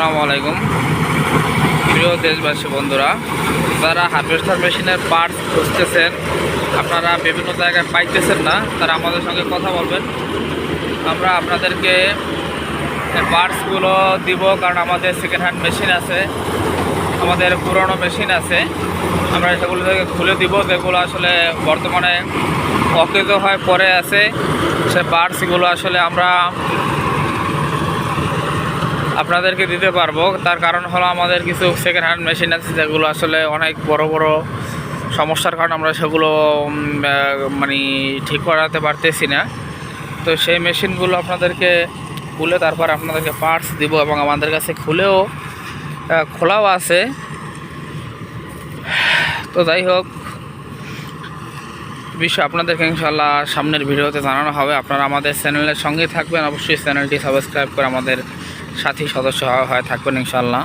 আসসালামু আলাইকুম। প্রিয় দেশবাসী বন্ধুরা, যারা হারভেস্টার মেশিনের পার্টস খুঁজতেছেন, আপনারা বিভিন্ন জায়গায় পাইতেছেন না, তারা আমাদের সঙ্গে কথা বলবেন। আমরা আপনাদেরকে পার্টসগুলো দিব, কারণ আমাদের সেকেন্ড হ্যান্ড মেশিন আছে, আমাদের পুরনো মেশিন আছে। আমরা সেগুলো থেকে খুলে দিব, যেগুলো আসলে বর্তমানে অকেজ হয়ে পরে আছে। সে পার্টসগুলো আসলে আমরা আপনাদেরকে দিতে পারব। তার কারণ হলো আমাদের কিছু সেকেন্ড হ্যান্ড মেশিন আছে, যেগুলো আসলে অনেক বড় বড় সমস্যার কারণে আমরা সেগুলো মানে ঠিক করাতে পারতেছি না। তো সেই মেশিনগুলো আপনাদেরকে খুলে তারপর আপনাদেরকে পার্টস দিব এবং আমাদের কাছে খুলেও খোলাও আছে। তো যাই হোক, বিষয় আপনাদেরকে ইনশাল্লাহ সামনের ভিডিওতে জানানো হবে। আপনারা আমাদের চ্যানেলের সঙ্গেই থাকবেন। অবশ্যই চ্যানেলটি সাবস্ক্রাইব করে আমাদের সাথী সদস্য হয় থাকবেন ইনশাল্লাহ